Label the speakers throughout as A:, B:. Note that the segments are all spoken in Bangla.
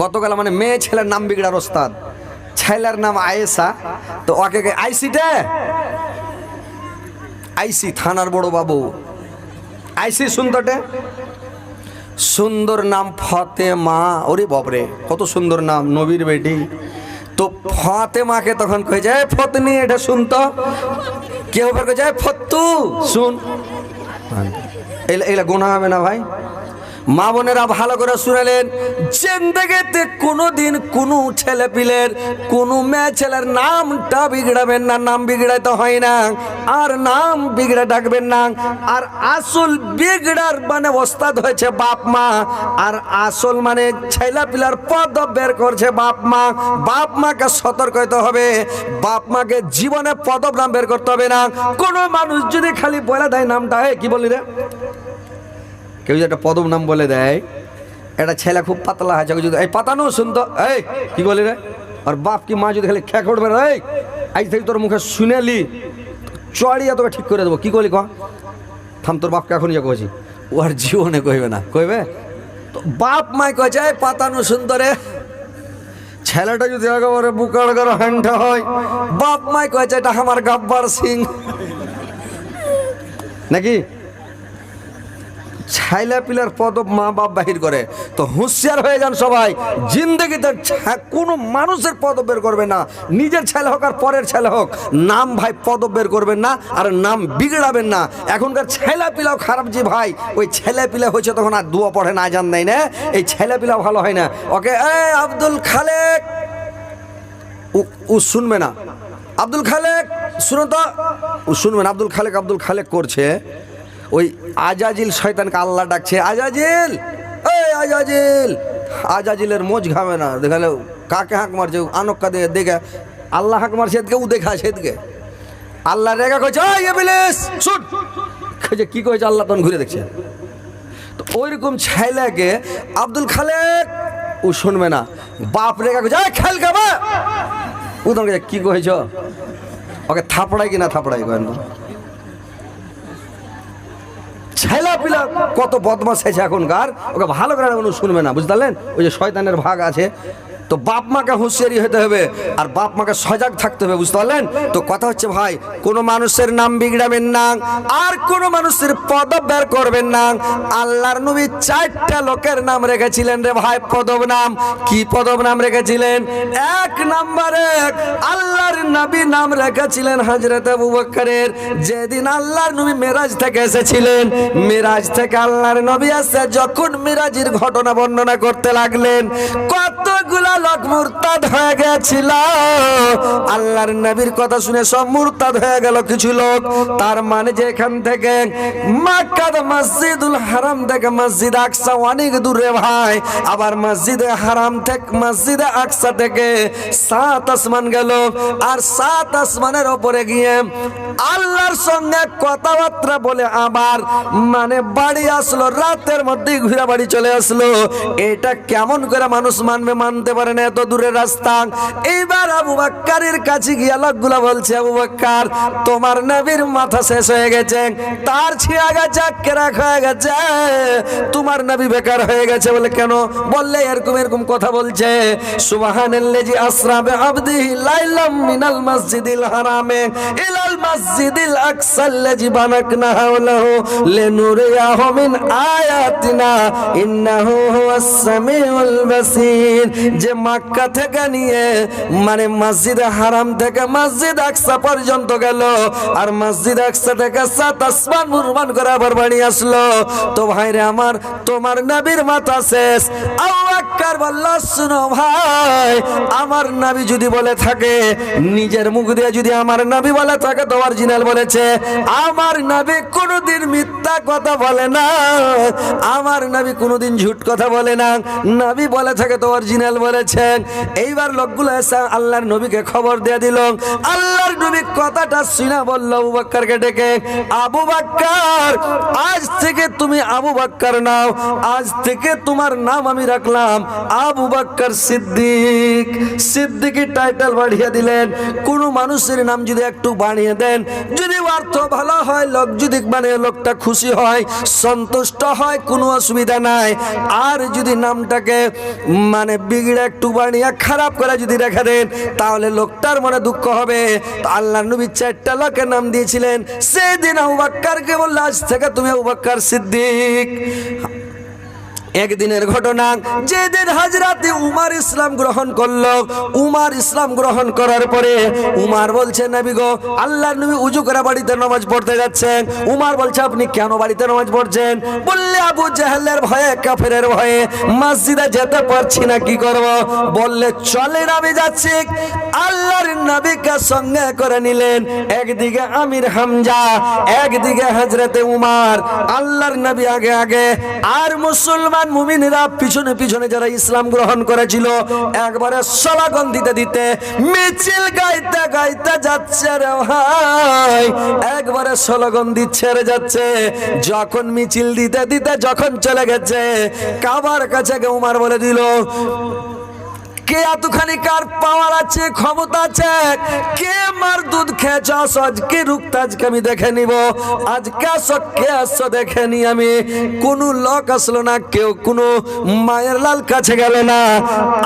A: কত গেল মানে মেয়ে ছেলের নাম বিগড়ার ওস্তাদ। ছেলের নাম আয়েসা তো ওকে আইসিটা আইসি, থানার বড় বাবু। আইসি সুন্দরটে? সুন্দর নাম ফতেমা। ওরে বাপরে, কত সুন্দর নাম, নবীর বেটি। তো ফতেমাকে তখন কয়ে যায় ফতনি, এটা শুনতো কেউ যায়, ফত্তু, শুন। এলা গোনা হবে না ভাই। মা বোনেরা ভালো করে শুনালেন। জেন্দেগেতে কোনোদিন কোনো ছেলে পিলের, কোনো মেয়ে ছেলের নামটা বিগড়াবেন না, নাম বিগড়াইতে হয় না। আর নাম বিগড়ে ডাকবেন না। আর আসল বিগড়ার মানে ওস্তাদ হয়েছে বাপ মা। আর আসল মানে ছেলে পিলার পদ বের করছে বাপ মা। বাপ মাকে সতর্ক হতে হবে। বাপ মাকে জীবনে পদব নাম বের করতে হবে না। কোনো মানুষ যদি খালি বলে দেয় নামটা কি বলি রে? কেউ যদি একটা পদম নাম বলে দেয়, একটা ছেলে খুব পাতলা আছে যদি এই পাতানো শুনতো। এই, কি বলি রে? আর বাপ কি মা যদি খালি খেয়ে করবে রে? আজ থেকে তোর মুখে শুনেলি চড়িয়া তোকে ঠিক করে দেবো। কি করলি ক? থাম, তোর বাপকে এখন ইয়ে কছি ও আর জীবনে কইবে না। কইবে? তো বাপ মাই কয়েছে এই পাতানো সুন্দরে ছেলেটা যদি একেবারে বুকার করে হ্যান্ডা হয়, বাপ মাই কয়েছে এটা আমার গাব্বার সিং। নাকি? ছাইলা পিলার পদ মা বাপ বাহির করে। তো হুঁশিয়ার হয়ে যান সবাই। জিন্দগিতে কোনো মানুষের পদ বের করবে না। নিজের ছেলে হোক আর পরের ছেলে হোক। নাম ভাই পদ বের করবেন না আর নাম বিগড়াবেন না। এখনকার ছেলে পিলাও খারাপ যে ভাই। ওই ছেলে পিলা হয়েছে তখন আর দুয়া পড়ে না জান দেয় না। এই ছেলে পিলা ভালো হয় না। ওকে এ আব্দুল খালেক। ও- শুনবে না। আব্দুল খালেক, শুনো তো। ও শুনবে না, আব্দুল খালেক আব্দুল খালেক করছে। ওই আজাজিল শয়তানকে আল্লাহ ডাকছে আজাজিল! এই আজাজিল! আজাজিলের মোজ ঘামে না দেখালে কাকে হাঁক মারছে আনক্কা দিয়ে দেখে আল্লাহ হাঁক মারছে এদিকে ও দেখা সেদিকে আল্লাহ রেগা কইছে ওই এবিলিস শুন! কইছে কি কইছে আল্লাহ তখন ঘুরে দেখছে। তো ওইরকম ছেলেকে আব্দুল খালেক ও শুনবে না বাপ রেগা কইছে "এই, খেল গাবা ও তখন কি কইছ? ওকে থাপড়াই কিনা থাপড়াই কেন ছেলা পিলা, কত বদমাস হয়েছে এখনকার? ওকে ভালো করে শুনবে না, বুঝতে পারলেন? ওই যে শয়তানের ভাগ আছে। তো বাপ মাকে হুঁশিয়ারি হতে হবে আর বাপ মাকে সজাগ থাকতে হবে, বুঝতে পারলেন? তো কথা হচ্ছে, ভাই, কোনো মানুষের নাম বিগড়াবেন না, আর কোনো মানুষের পদব বের করবেন না। আল্লাহর নবী চারটা লোকের নাম রেখেছিলেন রে ভাই পদব নাম কি পদব নাম রেখেছিলেন? এক নম্বরে আল্লাহর নবী নাম রেখেছিলেন হজরত আবু বকরের। যেদিন আল্লাহর নবী মেরাজ থেকে এসেছিলেন, মেরাজ থেকে আল্লাহর নবী আসে যখন মেরাজের ঘটনা বর্ণনা করতে লাগলেন, কতগুলা লোক মুরতাদ হয়ে গেছিল। আল্লাহর নবীর কথা শুনে সব মুরতাদ হয়ে গেল কিছু লোক। তার মানে যে এখান থেকে মাক্কাদ মসজিদুল হারাম থেকে মসজিদ আকসা অনেক দূরে ভাই। আবার মসজিদে হারাম থেকে মসজিদে আকসা থেকে সাত আসমান গেল। আর সাত আসমানের ওপরে গিয়ে আল্লাহর সঙ্গে কথাবার্তা বলে আবার মানে বাড়ি আসলো, রাতের মধ্যেই ঘুরে বাড়ি চলে আসলো। এটা কেমন করে মানুষ মানবে, মানতে পারে না এত দূরের রাস্তা। এইবার আবু বাক্কারের কাছে গিয়ে লোকগুলা বলছে, আবু বাক্কার, তোমার নবীর মাথা শেষ হয়ে গেছে, তার ছিয়া গেছে কেরাক হয়ে গেছে, তোমার নবী বেকার হয়ে গেছে বলে কেন? বললে এরকম এরকম কথা বলছে, সুবহানাল্লাজি আসরাবে আবদিহি লাইলাম মিনাল মসজিদিল হারামে, ইলাল মসজিদিল আকসাল্লাজি বানাকনা হাওলাহু লিনুরিয়াহু মিন আয়াতিনা, ইন্নাহু হুয়াস সামিউল বাসীর। যে মক্কা থেকে নিয়ে মানে মসজিদে হারাম থেকে মসজিদ আকসা পর্যন্ত গেল। আর মসজিদ আকসা থেকে সাত আসমান মুরমান করে আবার বাড়ি আসলো। তো ভাইরে আমার, তোমার নবীর মাথা শেষ। আবু বকর বলল, শুনো ভাই, আমার নবী যদি বলে থাকে, নিজের মুখ দিয়ে যদি আমার নবী বলে থাকে, তো অরিজিনাল বলেছে, আমার নবী কোনোদিন মিথ্যা কথা বলে না, আমার নবী কোনোদিন ঝুট কথা বলে না, নবী বলে থাকে, তো অরিজিনাল বলেছেন এইবার লোকগুলো এসে আল্লাহর নবীকে খবর দিয়ে দিল। আল্লাহর নবী কথাটা শুনে বলল, আবু বাক্কারকে ডেকে, আবু বাক্কার, আজ থেকে তুমি আবু বাক্কার নাও, আজ থেকে তোমার নাম আমি রাখলাম। নাম আবু বাক্কার সিদ্দিক। সিদ্দিকের টাইটেল বাড়িয়ে দিলেন। কোন মানুষের নাম যদি একটু বানিয়ে দেন, যদি অর্থ ভালো হয়, লোক যদি মানে লোকটা খুশি হয়, সন্তুষ্ট হয়, কোনো অসুবিধা নাই। আর যদি নামটাকে মানে বিগড়ে একটু বানিয়ে খারাপ করে যদি রেখে দেন, তাহলে লোকটার মনে দুঃখ হবে। আল্লাহ নবী চারটা লোকের নাম দিয়েছিলেন। সেদিন আবু বাক্কারকে বলল, আজ থেকে তুমি আবু বাক্কার সিদ্দিক। একদিনের ঘটনা, যেদিন হাজরাতে উমার ইসলাম গ্রহণ করল। উমার ইসলাম গ্রহণ করার পরে উমার বলছে, নবী গো, আল্লাহর নবী উজু করে বাড়িতে নামাজ পড়তে যাচ্ছেন। উমার বলছে, আপনি কেন বাড়িতে নামাজ পড়ছেন? বললে, আবু জাহেলের ভয়ে, কাফেরের ভয়ে। মসজিদে যেতে পারছি না, কি করব? বললে, চলে আমি যাচ্ছি। আল্লাহর নবীকে সঙ্গে করে নিলেন একদিকে আমির হামজা, একদিকে হজরতে উমার। আল্লাহর নবী আগে আগে। আর মুসলমান মুমিনেরা পিছনে পিছনে যারা ইসলাম গ্রহণ করেছিল, একবারে সলাগন দিতে দিতে মিছিল গাইতে গাইতে যাচ্ছে রে ভাই। একবারে সলাগন রে যাচ্ছে। যখন মিছিল দিতে দিতে যখন চলে গেছে, কাবার কাছে গেউমার উমার বলে দিল কে এতখানি কার পাওয়ার আছে, ক্ষমতা আছে? কে মার দুধ খেয়েছ আজকে রুক্ত আজকে আমি দেখে নিব? আজকে আসো কে আসো দেখে নি আমি। কোন লোক আসলো না, কেউ কোনো মায়ের লাল কাছে গেল না।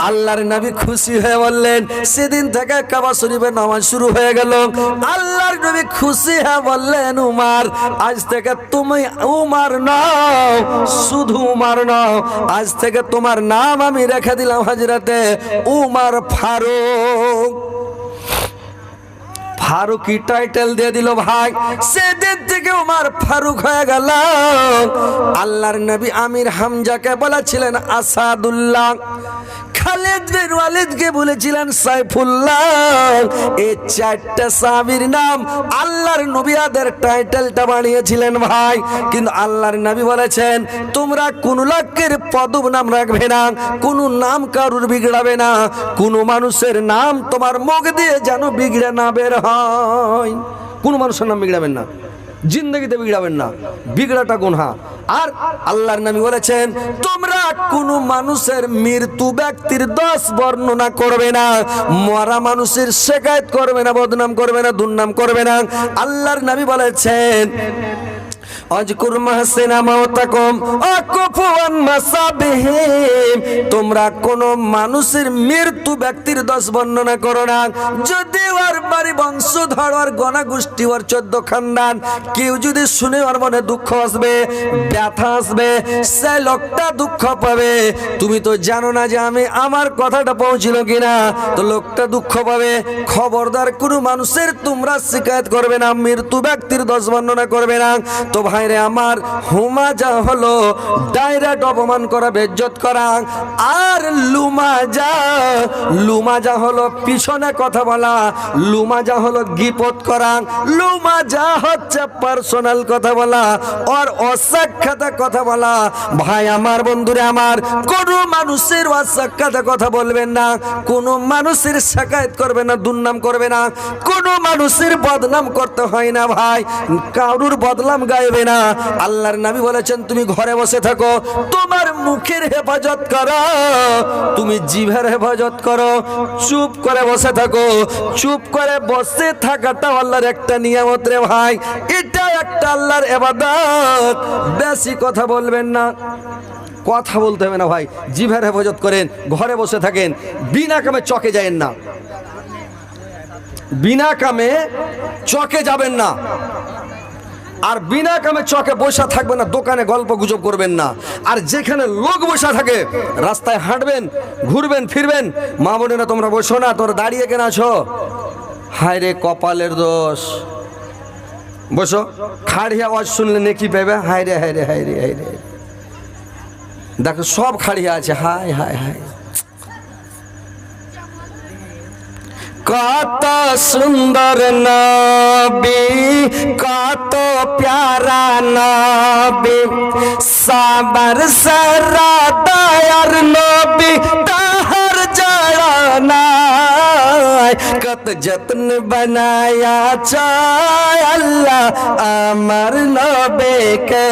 A: আল্লাহর নবী খুশি হয়ে বললেন, সেদিন থেকে কাবা শরীফের নামাজ শুরু হয়ে গেল। আল্লাহর নবী খুশি হয়ে বললেন, উমার, আজ থেকে তুমি উমার নাও, শুধু উমার নাও। আজ থেকে তোমার নাম আমি রেখে দিলাম হাজরাতে। উমার ফারুক। ফারুকি টাইটেল দিয়ে দিল ভাই। সেদিন থেকে উমার ফারুক হয়ে গেল। আল্লাহর নবী আমির হামজাকে বলেছিলেন, আসাদুল্লাহ। খালেদ বিন ওয়ালিদকে বলেছিলেন সাইফুল্লাহ এই চারটা সাহাবীর নাম আল্লাহর নবিয়াদের টাইটেলটা বানিয়েছিলেন ভাই। কিন্তু আল্লাহর নবী বলেছেন, তোমরা কোন লোকের পদব নাম রাখবে না, কোন নাম কারুর বিগড়াবে না, কোন মানুষের নাম তোমার মুখ দিয়ে যেন বিগড়ে না বের হয়। কোন মানুষের নাম বিগড়াবেন না। জিন্দগিতে বিগড়াবেন না, বিগড়াটা গুনহা। আর আল্লাহর নামে বলেছেন, তোমরা কোন মানুষের মৃত্যু ব্যক্তির দশ বর্ণনা করবে না। মরা মানুষের শেখায়ত করবে না, বদনাম করবে না, দুর্নাম করবে না। আল্লাহর নামে বলেছেন অজকুর মাহসিনা মাসাবিহিম তোমরা কোন মানুষের মৃত্যু ব্যক্তির দশ বর্ণনা করো না। যদি ওর বাড়ি বংশধর ওর ওর চোদ্দ খানদান, কেউ যদি শুনে ওর মনে দুঃখ আসবে, ব্যথা আসবে, সে লোকটা দুঃখ পাবে। তুমি তো জানো না যে আমি আমার কথাটা পৌঁছিল কিনা। তো লোকটা দুঃখ পাবে। খবরদার কোনো মানুষের তোমরা শিকায়ত করবে না, মৃত্যু ব্যক্তির দশ বর্ণনা করবে না। তো ভাইরে আমার হুমাজা হলো ডাইরেক্ট অপমান করা, বেজ্জত করা। আর লুমাজা লুমাজা হলো পিছনে কথা বলা লুমাজা হলো গিপত করা লুমাজা হচ্ছে পার্সোনাল কথা বলা আর অসাক্ষাতে কথা বলা। ভাই, আমার বন্ধুরে, আমার কোনো মানুষের অসাক্ষাতে কথা বলবেন না, কোনো মানুষের শাকায়ত করবে না, দুর্নাম করবে না, কোনো মানুষের বদনাম করতে হয় না, ভাই। কারুর বদনাম গাইবে না। আল্লাহর নবী বলেছেন, তুমি ঘরে বসে থাকো, তোমার মুখের হেফাজত করো। তুমি জিভের হেফাজত করো। চুপ করে বসে থাকো। চুপ করে বসে থাকাটা আল্লাহর একটা নিয়ামত রে ভাই। এটা একটা আল্লাহর এবাদত। বেশি কথা বলবেন না। কথা বলতে হবে না ভাই। জিভের হেফাজত করেন, ঘরে বসে থাকেন। বিনা কামে চকে যায়েন না। বিনা কামে চকে যাবেন না। আর বিনা কামে চকে বসা থাকবেন না, দোকানে গল্প গুজব করবেন না। আর যেখানে লোক বসা থাকে, রাস্তায় হাঁটবেন, ঘুরবেন, ফিরবেন, মা বোনেরা তোমরা বসো না তোর দাঁড়িয়ে কেন আছো? হায় রে কপালের দোষ। বসো খাড়ি আওয়াজ শুনলে নেকি পেবে হায় রে হায় রে হায় রে হায় রে দেখো, সব খাড়িয়া আছে। হায় হায় হায়। কত সুন্দর কত প্যারা নবী সাবার সারা দয়ার নবী তাহার জড়া নাই কত যত্ন বানায়া চায় আল্লাহ আমার নবেকে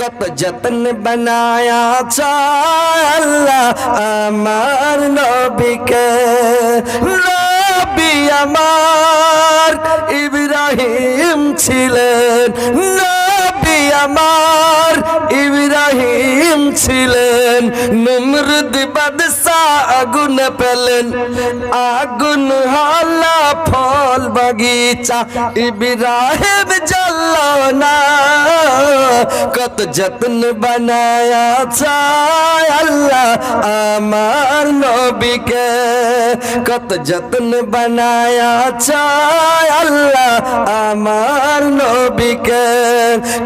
A: কত যত্ন বানায়া চায় আল্লাহ আমার নবীকে নবী আমার ইব্রাহিম ছিলেন। নবী আমার ইব্রাহিম ছিলেন। নমরুদ বাদশাহ আগুন পেলেন। আগুন হলা ফল, বাগিচা। ইব্রাহিম জ্বলল না। কত যত্ন বানায়া চায় আল্লাহ আমার নবীকে। কত যত্ন বানায়া চায় আল্লাহ আমার নবীকে।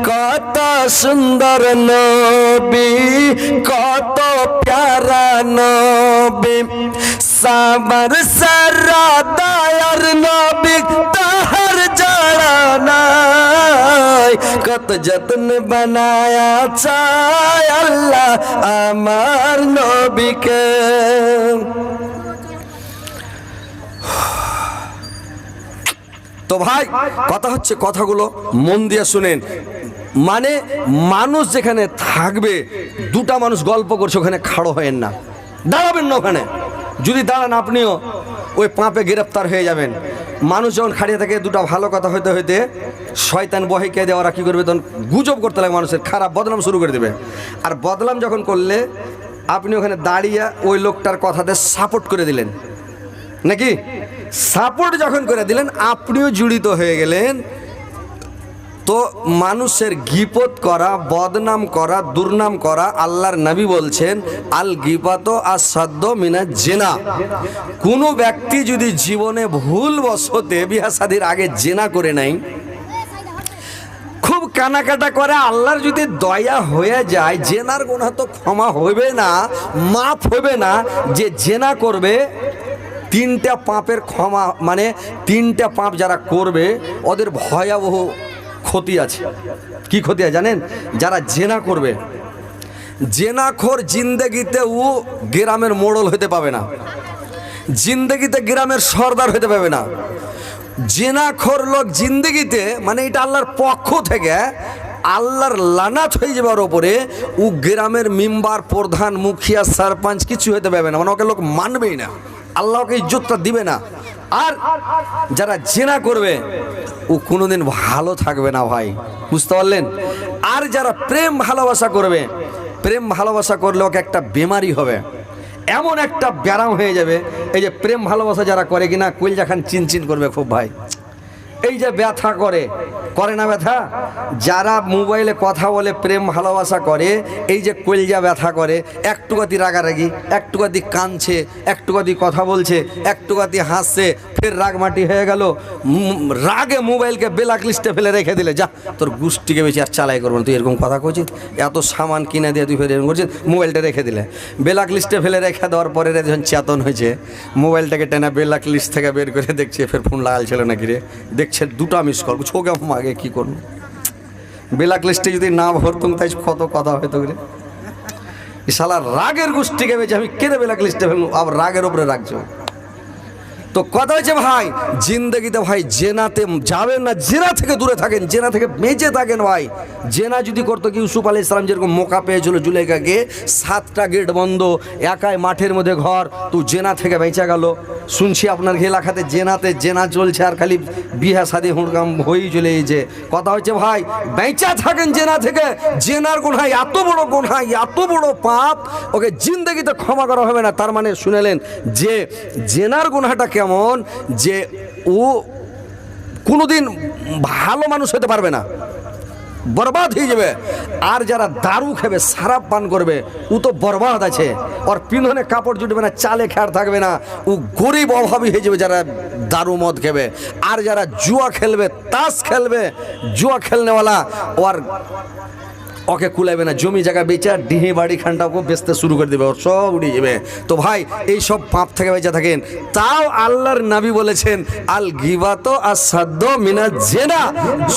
A: কত সুন্দর নবী, কত প্যারা নবী। সাবার সারা দায়ার নবী, তাহার জড়া নাই, কত যত্ন বানায়া চায় আল্লাহ আমার নবীকে। তো ভাই, কথা হচ্ছে কথাগুলো মন দিয়ে শুনেন। মানে মানুষ যেখানে থাকবে, দুটা মানুষ গল্প করছে, ওখানে খাড়ো হয়েন না। দাঁড়াবেন না ওখানে। যদি দাঁড়ান আপনিও। ওই পাঁপে গ্রেপ্তার হয়ে যাবেন। মানুষ যখন খাড়িয়ে থাকে, দুটা ভালো কথা হইতে হইতে শয়তান বহিকে দেওয়া ওরা কী করবে? তখন গুজব করতে লাগে মানুষের, খারাপ বদনাম শুরু করে দেবে। আর বদনাম যখন করলে, আপনি ওখানে দাঁড়িয়ে ওই লোকটার কথাতে সাপোর্ট করে দিলেন। নাকি? সাপোর্ট যখন করে দিলেন, আপনিও জড়িত হয়ে গেলেন। তো মানুষের গিপত করা, বদনাম করা, দুর্নাম করা আল্লাহর নবী বলছেন, আল গিপাত আর সাদ্য মিনা জেনা। কোনো ব্যক্তি যদি জীবনে ভুল বশতে বিহা শাদির আগে জেনা করে নাই খুব কানাকাটা করে, আল্লাহর যদি দয়া হয়ে যায়, জেনার গোনা তো ক্ষমা হবে না, মাফ হবে না, যে জেনা করবে, তিনটা পাপের ক্ষমা মানে তিনটা পাপ যারা করবে, ওদের ভয়াবহ ক্ষতি আছে। কি ক্ষতি আছে জানেন? যারা জেনা করবে, জেনাখোর জিন্দেগিতে ও গ্রামের মোড়ল হতে পাবে না। জিন্দেগিতে গ্রামের সর্দার হতে পাবে না। জেনাখোর লোক জিন্দেগিতে মানে এটা আল্লাহর পক্ষ থেকে, আল্লাহর লানাত হয়ে যাবার ওপরে ও গ্রামের মেম্বার, প্রধান, মুখিয়া, সরপঞ্চ কিছু হতে পারবে না। মানে ওকে লোক মানবেই না। আল্লাহকে ইজ্জতটা দিবে না। আর যারা জেনা করবে, ও কোনোদিন ভালো থাকবে না ভাই। বুঝতে পারলেন? আর যারা প্রেম ভালোবাসা করবে, প্রেম ভালোবাসা করলে ওকে একটা বেমারি হবে। এমন একটা ব্যারাম হয়ে যাবে, এই যে প্রেম ভালোবাসা যারা করে কিনা কুইল খান চিনচিন করবে খুব ভাই। এই যে ব্যথা করে করে না ব্যথা? যারা মোবাইলে কথা বলে, প্রেম, ভালোবাসা করে, এই যে কলজা ব্যথা করে একটু গতি রাগারাগি একটু গতি কাঁদছে একটু গতি কথা বলছে একটু গতি হাসছে, ফের রাগ মাটি হয়ে গেল রাগে মোবাইলকে বেলাক লিস্টে ফেলে রেখে দিলে, যা, তোর গুষ্টিকে বেশি আর চালাই করব না, তুই এরকম কথা করছিস এত সামান কিনে দিয়ে তুই ফের এরকম করছিস, মোবাইলটা রেখে দিলে। বেলাক লিস্টে ফেলে রেখে দেওয়ার পরে যখন চেতন হয়েছে, মোবাইলটাকে টেনা বেলাক লিস্ট থেকে বের করে দেখছে, ফের ফোন লাগাল ছিল নাকি রে? দেখছে দুটো মিস কল ছোকে আগে কী করব? বেলাক লিস্টে যদি না ভরতাম, তাই কত কথা হয়তো রে। শালা রাগের গোষ্ঠীকে বেছে আমি কেঁদে বেলাক লিস্টে ফেলব আবার রাগের ওপরে রাখছো তো কথা হচ্ছে ভাই, জিন্দগিতে ভাই জেনাতে যাবেন না, জেনা থেকে দূরে থাকেন, জেনা থেকে বেঁচে থাকেন ভাই। জেনা যদি করতো কি, ইউসুফ আলী ইসলাম যেরকম মোকা পেয়েছিল জুলেখাকে সাতটা গেট বন্ধ, একাই মাঠের মধ্যে ঘর, তো জেনা থেকে বেঁচে গেল। শুনছি আপনার এলাকাতে জেনাতে জেনা চলছে আর খালি বিহা শাদি হুড়কাম হয়েই চলে যে কথা হচ্ছে ভাই, বেঁচা থাকেন জেনা থেকে, জেনার গোনায় এত বড় গোনায়, এত বড় পাপ, ওকে জিন্দগিতে ক্ষমা করা হবে না। তার মানে শুনেলেন যে, জেনার গুনাহটা কেমন যে ও কোনোদিন ভালো মানুষ হতে পারবে না। বরবাদ হয়ে যাবে। আর যারা দারু খাবে, সারাপ পান করবে, ও তো বরবাদ আছে। ওর পিন্ধনে কাপড় জুটবে না, চালে খেয়ার থাকবে না। ও গরিব অভাবী হয়ে যাবে যারা দারু মদ খেবে। আর যারা জুয়া খেলবে, তাস খেলবে, জুয়া খেলনেওয়ালা, ওর ওকে কুলাইবে না, জমি জায়গা বেচা ডিহে বাড়ি খানটা ওকে বেচতে শুরু করে দেবে, ওর সব উড়িয়ে যাবে তো ভাই, এই সব পাপ থেকে বেঁচে থাকেন। তাও আল্লাহর নাবি বলেছেন, আল গিবাত আর সাদ্য মিনা জেনা।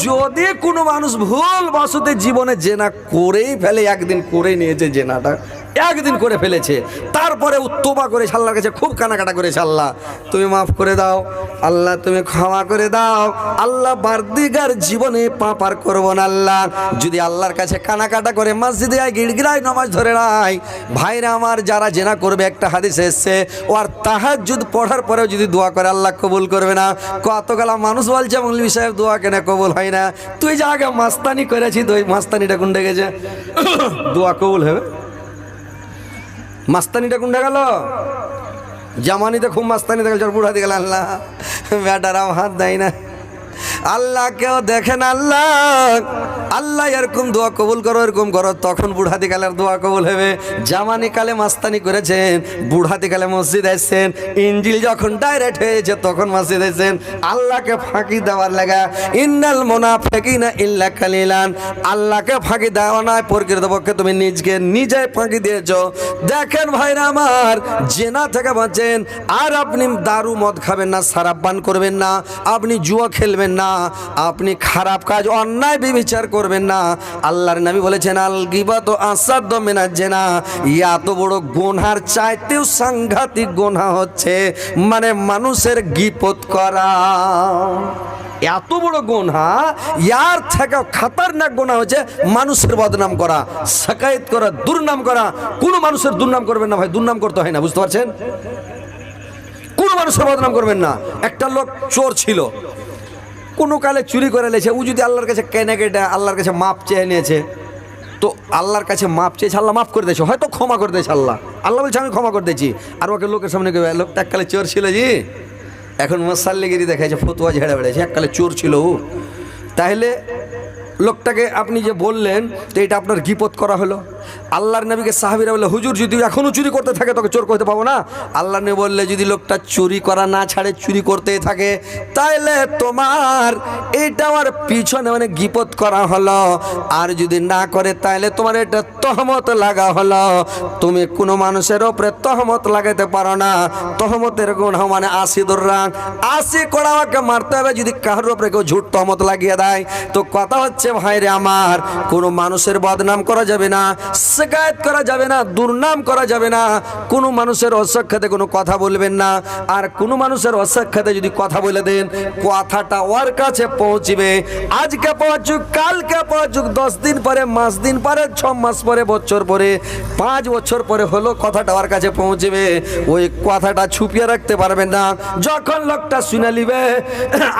A: যদি কোনো মানুষ ভুল বসতে জীবনে জেনা করেই ফেলে, একদিন করে নিয়েছে জেনাটা একদিন করে ফেলেছে। তারপরে ও তোবা করে আল্লাহর কাছে খুব কানাকাটা করেছে, আল্লাহ, তুমি মাফ করে দাও, আল্লাহ, তুমি ক্ষমা করে দাও, আল্লাহ বারদিগার জীবনে পাপ আর করব না, আল্লাহ। যদি আল্লাহর কাছে কানাকাটা করে, মসজিদে আয়, গিড়গিড়ায় নামাজ ধরে নাই ভাইরা আমার, যারা জেনা করবে, একটা হাদিস এসছে, ও আর তাহাজ্জুদ পড়ার পরেও যদি দোয়া করে, আল্লাহ কবুল করবে না। কতগুলা মানুষ বলছে, মৌলভী সাহেব, দোয়া কেন কবুল হয় না? তুই যা আগে মাস্তানি করেছি তো ওই মাস্তানিটা কোনটা গেছে দোয়া কবুল হবে? মাস্তানিটা কোনটা গেল? জামানিতে খুব মাস্তানি দেখে বুড়া দিয়ে গেল আল্লাহ আমার হাত দেয় না। আল্লাহ কেউ দেখেন আল্লাহ। আল্লাহ এরকম দোয়া কবুল করো, এরকম করো। তখন বুড়াতি কালের দোয়া কবুল হবে। জামানি কালে মাস্তানি করেছেন বুড়াতি কালে মসজিদ এসছেন ইঞ্জিল যখন ডাইরেক্ট হয়েছে তখন মসজিদ এসছেন আল্লাহকে ফাঁকি দেওয়ার লাগা, ইন্নাল না ইল্লা কালিলান। আল্লাহকে ফাঁকি দেওয়া নয় প্রকৃতপক্ষে তুমি নিজকে নিজে ফাঁকি দিয়েছ। দেখেন ভাইরা আমার, জেনা থেকে বাঁচেন। আর আপনি দারু মদ খাবেন না, সারাপ পান করবেন না। আপনি জুয়া খেলবেন না। আপনি খারাপ কাজ, অন্যায় বিবিচার করবেন না। আল্লাহর নবী বলেছেন, আল গিবাত মেনা জেনা। এত বড় গোনহার চাইতেও সাংঘাতিক গোনা হচ্ছে মানে মানুষের গিপত করা। এত বড় গোনা ইয়ার থেকে খাতারনাক গোনা হচ্ছে মানুষের বদনাম করা, সাকায়েত করা, দুর্নাম করা। কোনো মানুষের দুর্নাম করবেন না ভাই, দুর্নাম করতে হয় না, বুঝতে পারছেন? কোনো মানুষের বদনাম করবেন না। একটা লোক চোর ছিল কোনো কালে চুরি করে লেছে। ও যদি আল্লাহর কাছে কেনে কেটে, আল্লাহর কাছে মাপ চেয়ে নিয়েছে, তো আল্লাহর কাছে মাপ চেয়েছে, আল্লাহ মাফ করে দিয়েছে। হয়তো ক্ষমা করে দিয়েছে আল্লাহ। আল্লাহ বলছে, আমি ক্ষমা করে দিয়েছি। আর ওকে লোকের সামনে গিয়ে লোকটা এককালে চোর ছিল জি? এখন মশাল্লিগিরি দেখাচ্ছে ফতুয়া ঝেড়ে বেড়েছে এককালে চোর ছিল ও। তাহলে লোকটাকে আপনি যে বললেন, তো এটা আপনার গিপত করা হলো। আল্লাহর নবীকে সাহাবিরা বলে, হুজুর, যদি এখনও চুরি করতে থাকে, তোকে চোর করতে পাবো না? আল্লাহ নবী বললে, যদি লোকটা চুরি করা না ছাড়ে, চুরি করতেই থাকে, তাইলে তোমার এটা আমার পিছনে মানে গিপত করা হলো। আর যদি না করে, তাইলে তোমার এটা তহমত লাগা হলো। তুমি কোনো মানুষের ওপরে তহমত লাগাতে পারো না। তহমতের গুণ মানে আশি দৌড়াং আশি কড়াওয়াকে মারতে হবে, যদি কারোর ওপরে কেউ ঝুট তহমত লাগিয়ে দেয়। তো কথা হচ্ছে, ভাইরে আমার, কোনো মানুষের বদনাম করা যাবে না। শিকায়ত করা যাবে না, দুর্নাম করা যাবে না। কোনো মানুষের অসাক্ষাতে কোনো কথা বলবেন না। আর কোনো মানুষের অসাক্ষাতে যদি কথা বলে দেন, কথাটা ওর কাছে পৌঁছিবে। আজকে পৌঁছুক, কালকে পৌঁছুক, দশ দিন পরে, মাস দিন পরে, ছ মাস পরে, বছর পরে, পাঁচ বছর পরে হলো কথাটা ওর কাছে পৌঁছবে। ওই কথাটা ছুপিয়ে রাখতে পারবেন না। যখন লোকটা শুনে নিবে,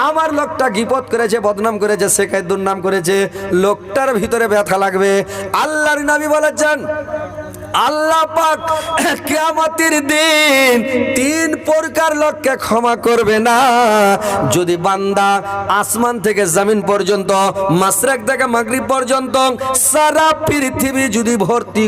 A: আমার লোকটা গিপত করেছে, বদনাম করেছে শেখায় দুর্নাম করেছে, লোকটার ভিতরে ব্যথা লাগবে। আল্লাহর নবী বলেছেন আল্লাহ পাক কিয়ামতের দিন তিন প্রকার লোককে ক্ষমা করবে না। যদি বান্দা আসমান থেকে জামিন পর্যন্ত মাসরাক থেকে মাগরিব পর্যন্ত, সারা পৃথিবী যদি ভর্তি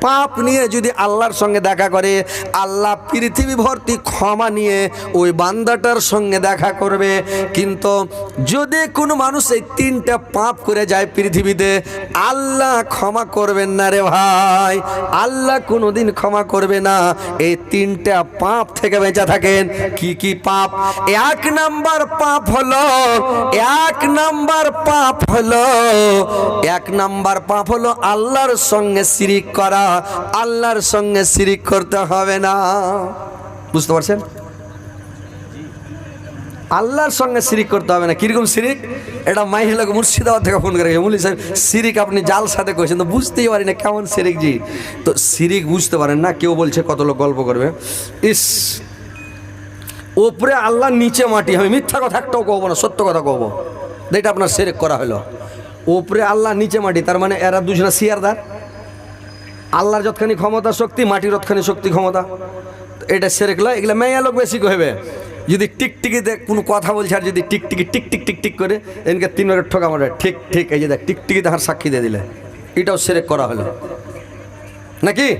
A: পাপ নিয়ে যদি আল্লাহর সঙ্গে দেখা করে, আল্লাহ পৃথিবী ভর্তি ক্ষমা নিয়ে ওই বান্দাটার সঙ্গে দেখা করবে। কিন্তু যদি কোনো মানুষ এই তিনটা পাপ করে যায় পৃথিবীতে, আল্লাহ ক্ষমা করবেন না রে ভাই। আল্লাহ কোনোদিন ক্ষমা করবে না। এই তিনটা পাপ থেকে বেঁচে থাকেন। কি কি পাপ? এক নাম্বার পাপ হলো, এক নাম্বার পাপ হলো, এক নাম্বার পাপ হলো আল্লাহর সঙ্গে শিরিক করা। আল্লাহর সঙ্গে শিরিক করতে হবে না। বুঝতে পারছেন? আল্লাহর সঙ্গে শিরিক করতে হবে না। কীরকম শিরিক? এটা মাইহিলাকে মুর্শিদাবাদ থেকে ফোন করে মুলি সাহেব শিরিক আপনি জাল সাথে করেছেন। তো বুঝতেই পারি না, কেমন শিরিক জি। তো শিরিক বুঝতে পারেন না, কেউ বলছে কত লোক গল্প করবে। ইস, ওপরে আল্লাহ নিচে মাটি। আমি মিথ্যা কথা একটাও কব না, সত্য কথা কব। এটা আপনার সেরেক করা হলো। ওপরে আল্লাহ নিচে মাটি, তার মানে এরা দুজনা শিয়ারদার। আল্লাহর যতখানি ক্ষমতা, শক্তি, মাটির যতখানি শক্তি ক্ষমতা। এটা সেরেক লয়, এগুলো মেয়া লোক বেশি কহবে যদি টিকটিকিতে কোনো কথা বলছে আর যদি টিকটিকি টিক টিক টিক টিক করে, এনকে তিন মিনিট ঠোকা মারে, ঠিক ঠিক, এই যে দেখ, টিকটিকিতে হার সাক্ষী দিয়ে দিলে। এটাও সেরেক করা হলো। নাকি?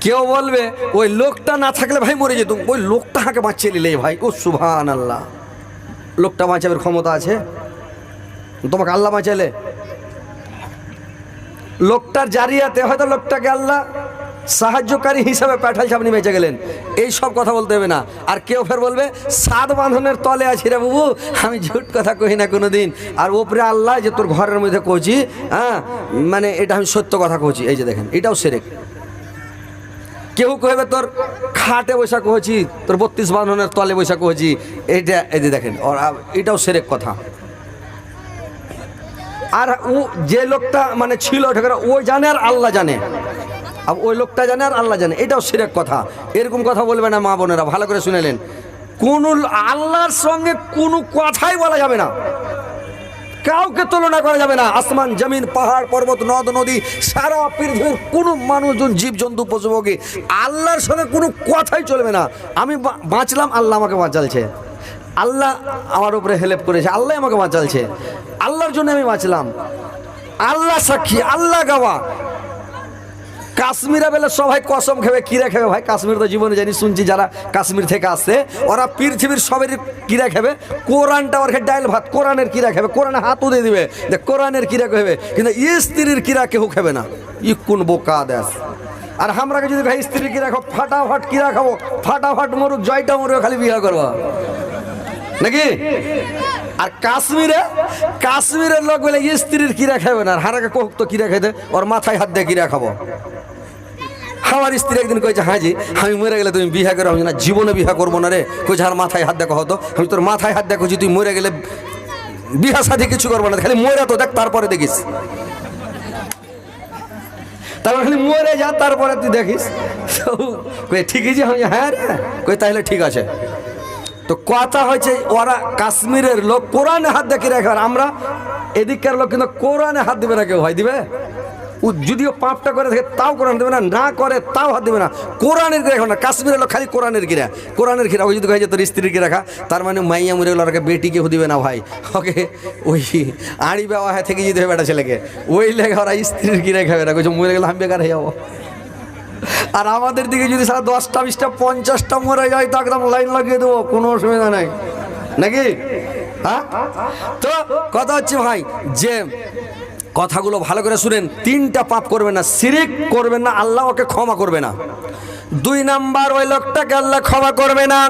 A: কেউ বলবে, ওই লোকটা না থাকলে ভাই মরে যেত, ওই লোকটা হাঁকে বাঁচিয়ে নিলে ভাই, ও সুভান আল্লাহ লোকটা বাঁচাবের ক্ষমতা আছে? তোমাকে আল্লাহ বাঁচালে? লোকটার জারিয়াতে হয়তো লোকটাকে আল্লাহ সাহায্যকারী হিসাবে পাঠাইছে আপনি বেঁচে গেলেন। এই সব কথা বলতে হবে না। আর কেউ ফের বলবে সাত বাঁধনের তলে আছি রে বাবু, আমি ঝুট কথা কহি না কোনো দিন আর ওপরে আল্লাহ যে তোর ঘরের মধ্যে কচি হ্যাঁ মানে এটা আমি সত্য কথা কচি। এই যে দেখেন, এটাও সেরেক। কেউ কহবে তোর খাটে বৈশা কহেছি তোর বত্রিশ বান্ধনের তলে বৈশা কহেছি এইটা এই যে দেখেন এটাও সেরেক কথা। আর ও যে লোকটা মানে ছিল ঠেকারা ও জানে আর আল্লাহ জানে। আর ওই লোকটা জানে আর আল্লাহ জানে। এটাও সিরেক কথা। এরকম কথা বলবে না মা বোনেরা, ভালো করে শুনেলেন কোন আল্লাহর সঙ্গে কোনো কথাই বলা যাবে না। কাউকে তুলনা করা যাবে না। আসমান, জমিন, পাহাড়, পর্বত, নদ, নদী, সারা পৃথিবীর কোনো মানুষজন, জীবজন্তু, পশুপক্ষী, আল্লাহর সঙ্গে কোনো কথাই চলবে না। আমি বাঁচলাম, আল্লাহ আমাকে বাঁচালছে। আল্লাহ আমার উপরে হেল্প করেছে, আল্লাহ আমাকে বাঁচালছে। আল্লাহর জন্য আমি বাঁচলাম। আল্লাহ সাক্ষী, আল্লাহ গাওয়া। কাশ্মীরে বেলে সবাই কসম খাবে, কিরা খেবে ভাই? কাশ্মীর তো জীবনে জানি, শুনছি যারা কাশ্মীর থেকে আসছে, ওরা পৃথিবীর সবের কিরা খেবে। কোরআনটা ওর ডাইল ভাত, কোরআনের কিরা খেবে, কোরআনে হাতও দিয়ে দিবে যে কোরআনের কিরা খেবে, কিন্তু স্ত্রীর কিরা কেউ খেবে না। ই কোন বোকা দেশ। আর আমরাকে যদি ভাই স্ত্রীর কিরা খাব ফাটাফাট কিরা খাব, ফাটাফাট মরুক, জয়টা মরুক, খালি বিয়ে করব। নাকি? আর কাশ্মীরে, কাশ্মীরের লোক বলে স্ত্রীর কিরা খাবে না? হারাকে কোক তো কিরা খাইতে, ওর মাথায় হাত দিয়ে কিরা খাব। আমার স্ত্রী একদিন কয়েছে হাজি, আমি মরে গেলে তুমি বিহা করে না জীবনে বিহা করব না রে। কইছে, আর মাথায় হাত দেখো হতো আমি তোর মাথায় হাত দেখো তুই মরে গেলে বিহা সাথে কিছু করব না। খালি মরে তো, দেখ, তারপরে দেখিস। তারপর খালি মরে যা, তারপরে তুই দেখিস। কই ঠিকই যে হ্যাঁ রে। কই তাহলে ঠিক আছে। তো কথা হয়েছে, ওরা কাশ্মীরের লোক, কোরআনে হাত দেখে রাখে আমরা? এদিককার লোক কিন্তু কোরআনে হাত দিবে না কেউ ভাই দিবে? ও যদিও পাপটা করে থাকে, তাও কোরআন দেবে না না করে তাও হাত দেবে না। কোরআনের গিরা না, কাশ্মীরের লোক খালি কোরআনের গিরা কোরআনের গিরা ওই যদি কয়ে যে তোর স্ত্রীকে রাখা? তার মানে মাইয়া মরে ওরাকে বেটিকে দিবে না ভাই। ওকে, ওই আড়ি বেওয়া থেকে যদি হবে বেটা ছেলেকে। ওই লেগে ওরা স্ত্রীর গিরা খাবে না কইছে মরে গেলে আমি বেকার হয়ে যাব। আর আমাদের দিকে যদি সারা দশটা, বিশটা, পঞ্চাশটা মরে যায় তো একদম লাইন লাগিয়ে দেবো, কোনো অসুবিধা নাই। নাকি? হ্যাঁ? তো কথা হচ্ছে ভাই, যে কথাগুলো ভালো করে শুনেন, তিনটা পাপ করবেন না সিরিক করবেন না, আল্লাহ ওকে ক্ষমা করবে না। দুই নাম্বার, ওই লোকটাকে আল্লাহ ক্ষমা করবে না।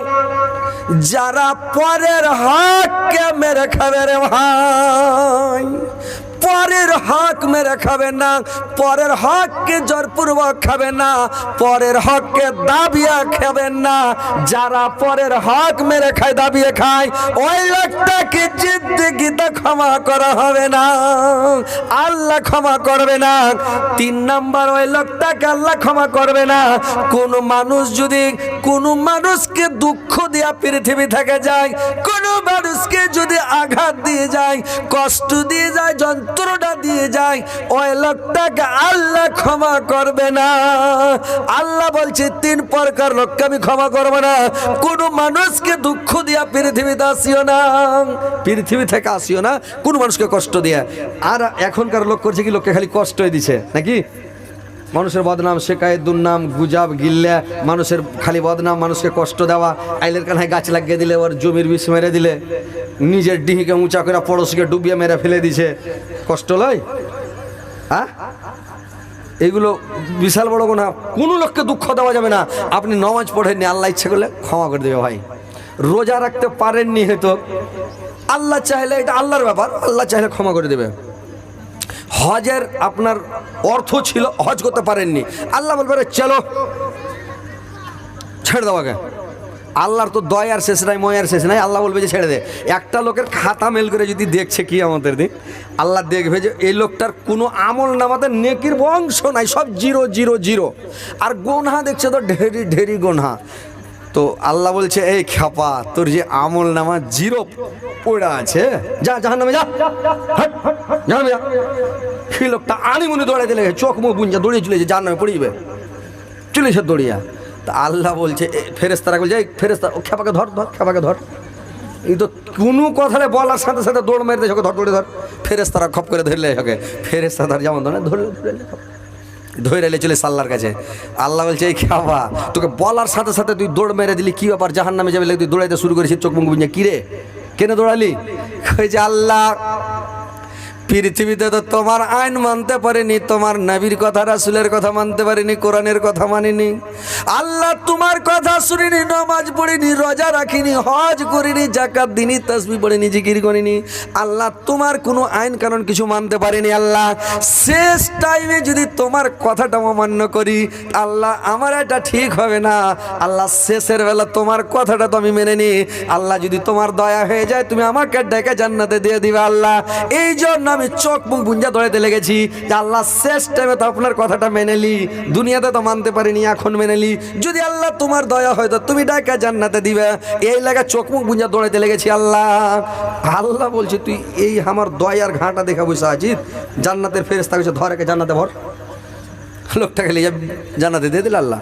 A: যারা পরের হককে মেরে খাবে রে ভাই। হক মেরে খাবে না, পরের হককে জোরপূর্বক খাবে না, পরের হককে দাবিয়া খাবেন না। যারা পরের হক মেরে খায়, দাবিয়ে খায়, ওই লোকটাকে জিদ্দিগিতে ক্ষমা করা হবে না, আল্লাহ ক্ষমা করবে না। তিন নাম্বার, ওই লোকটাকে আল্লাহ ক্ষমা করবে না। কোন মানুষ যদি, কোন মানুষকে দুঃখ দিয়া পৃথিবী থেকে যায়, কোন মানুষকে যদি আঘাত দিয়ে যায়, কষ্ট দিয়ে যায়, যন্ত্রণা দিয়ে যায়, ওই লোকটাকে আল্লাহ ক্ষমা করবে না। আল্লাহ বলছে, তিন প্রকার লোককে আমি ক্ষমা করব না। কোন মানুষকে দুঃখ দিয়া পৃথিবীতে আসিও না। পৃথিবী থেকে আসিও না, কোন মানুষকে কষ্ট দিয়া। আর এখনকার লোক করছে কি, লোককে খালি কষ্টই দিছে, নাকি? মানুষের বদনাম শেখায়, দুর্নাম, গুজাব, গিল্লা, মানুষের খালি বদনাম, মানুষকে কষ্ট দেওয়া। আইলের কানায় গাছ লাগিয়ে দিলে, ওর জমির বিষ মেরে দিলে। নিজের ডিহিকে উঁচা করে পড়োশকে ডুবিয়ে মেরে ফেলে দিছে। কষ্ট লয়? হ্যাঁ? এইগুলো বিশাল বড় গোনা কোনো লোককে দুঃখ দেওয়া যাবে না। আপনি নমাজ পড়েননি আল্লাহ ইচ্ছে করলে ক্ষমা করে দেবে ভাই। রোজা রাখতে পারেননি হয়তো। আল্লাহ চাইলে এটা আল্লাহর ব্যাপার আল্লাহ চাইলে ক্ষমা করে দেবে। হজের আপনার অর্থ ছিল হজ করতে পারেননি। আল্লাহ বলবে "রে, চলো ছেড়ে দাও আগে। আল্লাহর তো দয়ার শেষ নাই ময়ার শেষ নাই। আল্লাহ বলবে যে, ছেড়ে দে। একটা লোকের খাতা মেল করে যদি দেখছে কি আমাদের দিন, আল্লাহ দেখবে যে, এই লোকটার কোনো আমল নামাতে নেকির বংশ নাই, সব জিরো জিরো জিরো। আর গোনহা দেখছে তো ঢেরি ঢেরি গোনহা। তো আল্লাহ বলছে, এই খাপা তোর যে আমল নামা জিরো পড়া আছে, যা জাহান নামে যা জাহান্নামে যা। সেই লোকটা আনি মনে দৌড়াই দিলে চোখ মুখ বুঞ্জা দৌড়িয়ে চলেছে জাহান নামে পড়ে যাবে চলেছে দৌড়িয়া। তা আল্লাহ বলছে ফেরেস্তারা বলছে, এই ফেরেস্তা ও খেপাকে ধর ধর, খেপাকে ধর। এই তো কোনো কথালে বলার সাথে সাথে দৌড় মেরে দেয় ধর দৌড়ে ধর। ফেরেস্তারা খপ করে ধরলে ওকে ফেরেস্তা ধর যেমন ধরে, ধরলে ধরলে ধরে এলে চলে সাল্লার কাছে। আল্লাহ বলছে, এই খাবা তোকে বলার সাথে সাথে তুই দৌড় মেরে দিলি, কী ব্যাপার? জাহান নামে যাবে, তুই দৌড়াইতে শুরু করেছিস, চোখ মুখ বুঝে? কিরে কেন দৌড়ালি? যে, আল্লাহ পৃথিবীতে তো তোমার আইন মানতে পারিনি, তোমার নাবির কথা, রাসুলের কথা মানতে পারিনি, কোরআনের কথা মানিনি। আল্লাহ তোমার কথা শুনিনি, নমাজ পড়িনি, রোজা রাখিনি, হজ করিনি জাকাত দিনি তসবি পড়িনি, জিকির করিনি। আল্লাহ তোমার কোনো আইন কানুন কিছু মানতে পারিনি, আল্লাহ। শেষ টাইমে যদি তোমার কথাটা অমান্য করি, আল্লাহ, আমার এটা ঠিক হবে না। আল্লাহ, শেষের বেলা তোমার কথাটা তো আমি মেনে নি। আল্লাহ, যদি তোমার দয়া হয়ে যায়, তুমি আমাকে ডেকে জান্নাতে দিয়ে দিবে, আল্লাহ। এই জন্য আমি চোখ, মুখ বুঞ্জা দৌড়াতে লেগেছি যে আল্লাহ শেষ টাইমে তো আপনার কথাটা মেনে লি। দুনিয়াতে তো মানতে পারিনি, এখন মেনে লি। যদি আল্লাহ তোমার দয়া হয়, তো তুমি ডাকা জান্নাতে দিবে। এই লাগা চোখ, মুখ বুঞ্জা দৌড়াতে লেগেছি আল্লাহ। আল্লাহ বলছে, তুই এই আমার দয়ার ঘাটা দেখা বসে আছিস। জান্নাতের ফেরেস্তা গেছে ধরেকে জান্নাতে ভর। লোকটাকে লিয়ে জান্নাতে দিয়ে দিল আল্লাহ।